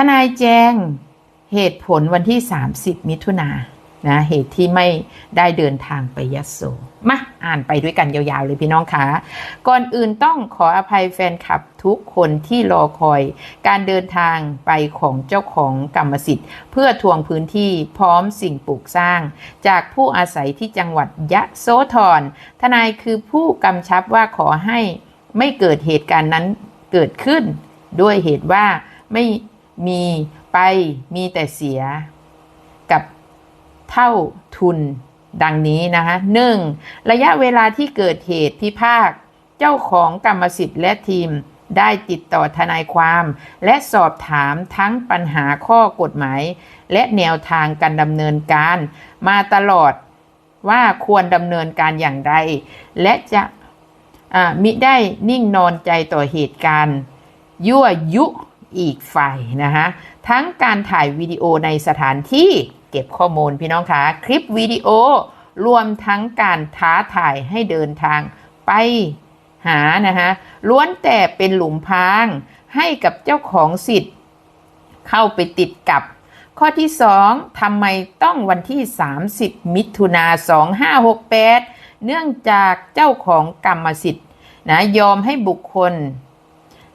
ทนายแจงเหตุผลวันที่ 30 มิถุนานนะเหตุที่ไม่ได้เดินทางไปยโสมาอ่านไปด้วยกันยาวๆเลยพี่น้องคะก่อนอื่นต้องขออภัยแฟนคลับทุกคนที่รอคอย การเดินทางไปของเจ้าของกรรมสิทธิ์ เพื่อทวงพื้นที่พร้อมสิ่งปลูกสร้าง จากผู้อาศัยที่จังหวัดยะโสธรทนายคือผู้กำชับว่าขอให้ไม่เกิดเหตุการณ์นั้นเกิดขึ้น ด้วยเหตุว่าไม่ มีไปมีแต่เสีย กับเท่าทุนดังนี้นะคะหนึ่งระยะเวลาที่เกิดเหตุพิพาทเจ้าของกรรมสิทธิ์และทีมได้ติดต่อทนายความ และสอบถามทั้งปัญหาข้อกฎหมาย และแนวทางการดำเนินการ มาตลอดว่าควรดำเนินการอย่างไร และจะมิได้นิ่งนอนใจต่อเหตุการณ์ ยั่วยุ อีกฝ่ายนะคะทั้งการถ่ายวิดีโอในสถานที่เก็บข้อมูลพี่น้องคะคลิปวิดีโอรวมทั้งการท้าถ่ายให้เดินทางไปหานะคะล้วนแต่เป็นหลุมพรางให้กับเจ้าของสิทธิ์ เข้าไปติดกับ ข้อที่ 2ทำไมต้องวันที่ 30 มิถุนา2568 เนื่องจากเจ้าของกรรมสิทธิ์นะยอมให้บุคคล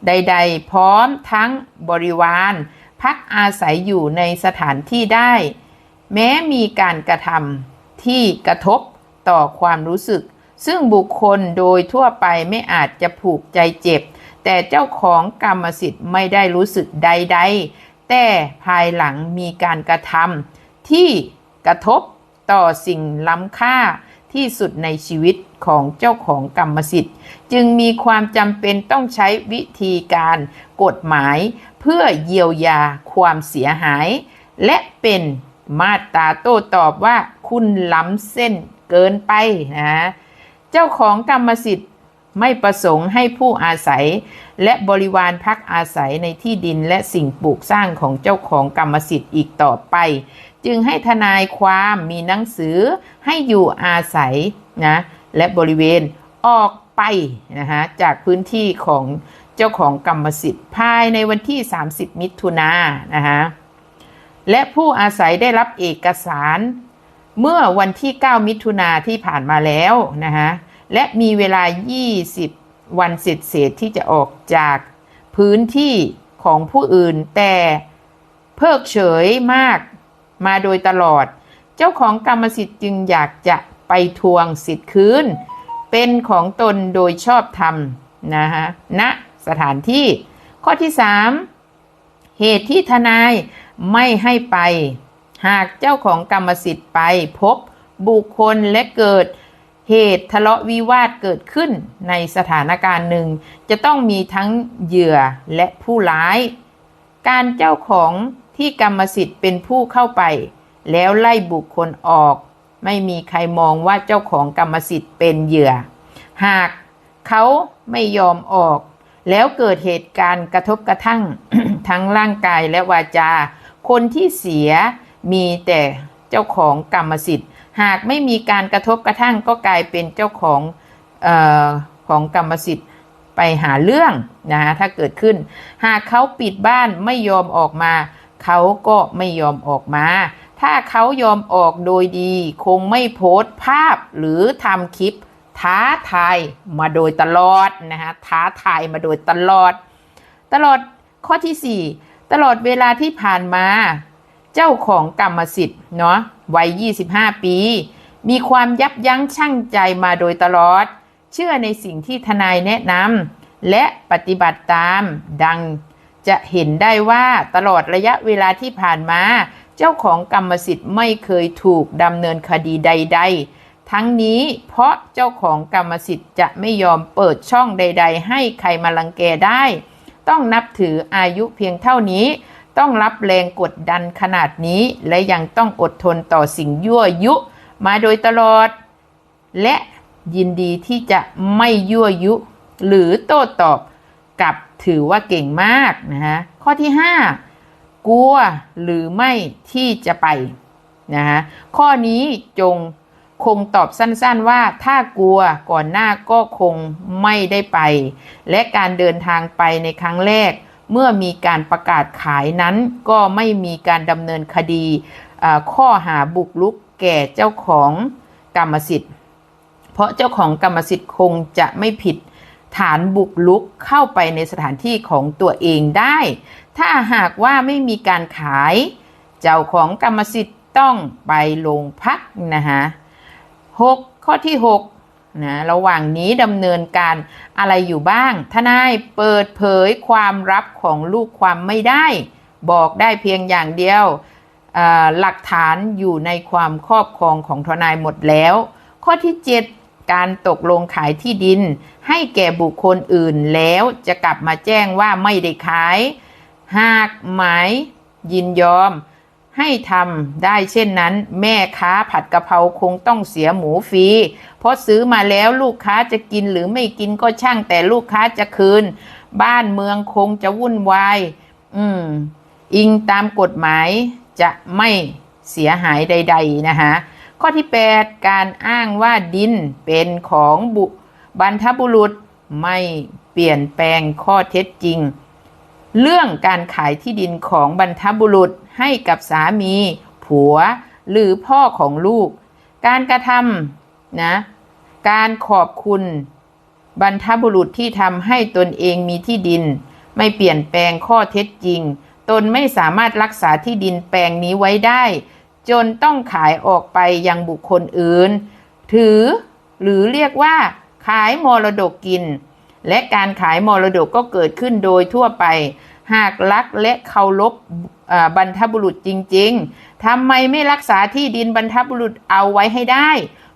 ใด ๆ พร้อมทั้งบริวาร พักอาศัยอยู่ในสถานที่ได้ แม้มีการกระทำที่กระทบต่อความรู้สึก ซึ่งบุคคลโดยทั่วไปไม่อาจจะผูกใจเจ็บ แต่เจ้าของกรรมสิทธิ์ไม่ได้รู้สึกใด ๆ แต่ภายหลังมีการกระทำที่กระทบต่อสิ่งล้ำค่าที่สุดในชีวิต ของเจ้าของกรรมสิทธิ์ จึงมีความจำเป็นต้องใช้วิธีการกฎหมายเพื่อเยียวยาความเสียหาย และเป็นมาตราโต้ตอบว่าคุณล้ำเส้นเกินไปนะเจ้าของกรรมสิทธิ์ไม่ประสงค์ให้ผู้อาศัย และบริวารพักอาศัยในที่ดินและสิ่งปลูกสร้างของเจ้าของกรรมสิทธิ์อีกต่อไป จึงให้ทนายความมีหนังสือให้อยู่อาศัยนะ และบริเวณออกไปนะคะจากพื้นที่ของเจ้าของกรรมสิทธิ์ภายในวันที่ 30 มิถุนายนนะคะและผู้อาศัยได้รับเอกสารเมื่อวันที่ 9 มิถุนาที่ผ่านมาแล้วนะคะและมีเวลา 20 วันเสร็จเสร็จที่จะออกจากพื้นที่ของผู้อื่น แต่เพิกเฉยมากมาโดยตลอด เจ้าของกรรมสิทธิ์จึงอยากจะ ไปทวงสิทธิ์คืน เป็นของตนโดยชอบธรรมนะฮะณนะสถานที่ ข้อที่ 3 เหตุที่ทนายไม่ให้ไป หากเจ้าของกรรมสิทธิ์ไปพบบุคคลและเกิดเหตุทะเลาะวิวาทเกิดขึ้นในสถานการณ์หนึ่ง จะต้องมีทั้งเหยื่อและผู้ร้าย การเจ้าของที่กรรมสิทธิ์เป็นผู้เข้าไป แล้วไล่บุคคลออก ไม่มีใครมองว่าเจ้าของกรรมสิทธิ์เป็นเหยื่อ หากเขาไม่ยอมออก แล้วเกิดเหตุการณ์กระทบกระทั่งทั้งร่างกายและวาจา คนที่เสียมีแต่เจ้าของกรรมสิทธิ์ หากไม่มีการกระทบกระทั่งก็กลายเป็นเจ้าของออของกรรมสิทธิ์ไปหาเรื่องนะฮะถ้าเกิดขึ้น หากเขาปิดบ้านไม่ยอมออกมา เขาก็ไม่ยอมออกมา ถ้าเขายอมออกโดยดี คงไม่โพสต์ภาพหรือทำคลิป ท้าทายมาโดยตลอดนะฮะท้าทายมาโดยตลอด ตลอดข้อที่ 4 ตลอดเวลาที่ผ่านมา เจ้าของกรรมสิทธิ์เนาะวัย 25 ปี มีความยับยั้งชั่งใจมาโดยตลอด เชื่อในสิ่งที่ทนายแนะนำและปฏิบัติตามดังจะเห็นได้ว่าตลอดระยะเวลาที่ผ่านมา เจ้าของกรรมสิทธิ์ไม่เคยถูกดำเนินคดีใด ๆ ทั้งนี้เพราะเจ้าของกรรมสิทธิ์จะไม่ยอมเปิดช่องใด ๆ ให้ใครมาลังแกได้ ต้องนับถืออายุเพียงเท่านี้ ต้องรับแรงกดดันขนาดนี้และยังต้องอดทนต่อสิ่งยั่วยุ มาโดยตลอด และยินดีที่จะไม่ยั่วยุ หรือโต้ตอบกับถือว่าเก่งมากนะฮะข้อที่ 5 กลัวหรือไม่ที่จะไปนะฮะข้อนี้จงคงตอบสั้นๆว่าถ้ากลัวก่อนหน้าก็คงไม่ได้ไป และการเดินทางไปในครั้งแรก เมื่อมีการประกาศขายนั้น ก็ไม่มีการดำเนินคดีข้อหาบุกรุกแก่เจ้าของกรรมสิทธิ์ เพราะเจ้าของกรรมสิทธิ์คงจะไม่ผิด ฐานบุกลุกเข้าไปในสถานที่ของตัวเองได้ ถ้าหากว่าไม่มีการขาย เจ้าของกรรมสิทธิ์ต้องไปโรงพักนะคะหกข้อที่6นะระหว่างนี้ดำเนินการอะไรอยู่บ้าง ทนายเปิดเผยความลับของลูกความไม่ได้ บอกได้เพียงอย่างเดียวหลักฐานอยู่ในความครอบครองของทนายหมดแล้ว ข้อที่ 7 การตกลงขายที่ดิน ให้แก่บุคคลอื่นแล้วจะกลับมาแจ้งว่าไม่ได้ขาย หากหมายยินยอม ให้ทำได้เช่นนั้น แม่ค้าผัดกะเพราคงต้องเสียหมูฟรีเพราะซื้อมาแล้วลูกค้าจะกินหรือไม่กินก็ช่างแต่ลูกค้าจะคืน บ้านเมืองคงจะวุ่นวายอืม อิงตามกฎหมายจะไม่เสียหายใด ๆ นะคะ ข้อที่ 8 การอ้างว่าดินเป็นของบุบรรทบุรุษไม่เปลี่ยนแปลงข้อเท็จจริง เรื่องการขายที่ดินของบรรทบุรุษให้กับสามี ผัวหรือพ่อของลูก การกระทำนะ การขอบคุณบรรทบุรุษที่ทำให้ตนเองมีที่ดิน ไม่เปลี่ยนแปลงข้อเท็จจริง ตนไม่สามารถรักษาที่ดินแปลงนี้ไว้ได้ จนต้องขายออกไปยังบุคคลอื่น ถือหรือเรียกว่าขายมรดกกิน และการขายมรดกก็เกิดขึ้นโดยทั่วไป หากรักและเคารพบรรทบุรุษจริง ๆทำไมไม่รักษาที่ดินบรรทบุรุษเอาไว้ให้ได้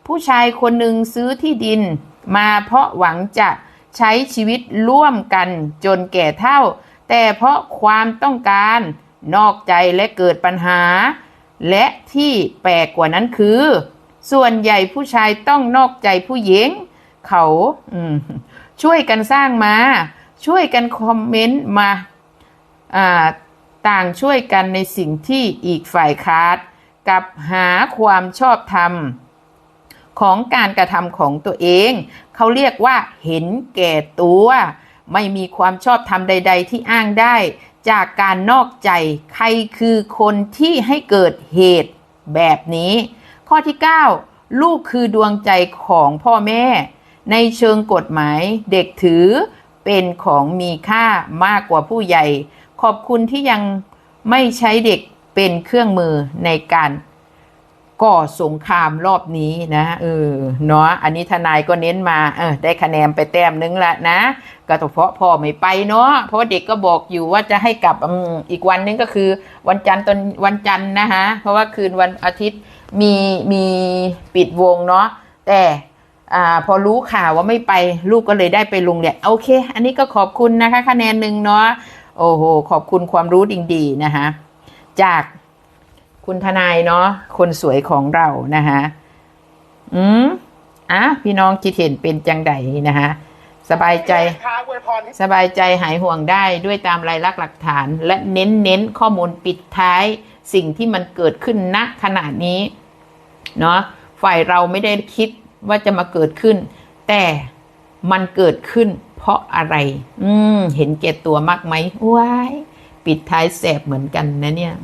ผู้ชายคนหนึ่งซื้อที่ดิน มาเพราะหวังจะใช้ชีวิตร่วมกันจนแก่เท่า แต่เพราะความต้องการนอกใจและเกิดปัญหา และที่แปลกกว่านั้นคือ ส่วนใหญ่ผู้ชายต้องนอกใจผู้หญิง เขาช่วยกันสร้างมา ช่วยกันคอมเมนต์มาต่างช่วยกันในสิ่งที่อีกฝ่ายคาด กับหาความชอบธรรม ของการกระทำของตัวเอง เขาเรียกว่าเห็นแก่ตัว ไม่มีความชอบธรรมใด ๆ ที่อ้างได้ จากการนอกใจ ใครคือคนที่ให้เกิดเหตุแบบนี้ ข้อที่ 9 ลูกคือดวงใจของพ่อแม่ ในเชิงกฎหมายเด็กถือเป็นของมีค่ามากกว่าผู้ใหญ่ ขอบคุณที่ยังไม่ใช้เด็กเป็นเครื่องมือในการ ก่อสงครามรอบนี้นะเออเนาะอันนี้ทนายก็เน้นมาเออได้คะแนนไปแต้มนึงละนะก็เพราะพ่อไม่ไปเนาะเพราะเด็กก็บอกอยู่ว่าจะให้กลับอีกวันนึงก็คือวันจันทร์ตอนวันจันทร์นะคะเพราะว่าคืนวันอาทิตย์มีมีปิดวงเนาะแต่อ่าพอรู้ข่าวว่าไม่ไปลูกก็เลยได้ไปโรงเรียนโอเค อันนี้ก็ขอบคุณนะคะ คะแนนหนึ่งเนาะโอ้โหขอบคุณความรู้ดีๆนะคะจาก คุณทนายเนาะคนสวยของเรานะคะอืมอะพี่น้องคิดเห็นเป็นจังใดนะคะสบายใจพาอวยพรให้สบายใจหายห่วงได้ด้วยตามรายลักษณ์หลักฐาน และเน้นเน้นข้อมูลปิดท้ายสิ่งที่มันเกิดขึ้นณขณะนี้เนาะฝ่ายเราไม่ได้คิดว่าจะมาเกิดขึ้น แต่มันเกิดขึ้น เพราะอะไร อืม เห็นแก่ตัวมากไหมว้าย ปิดท้ายแสบเหมือนกันนะเนี่ย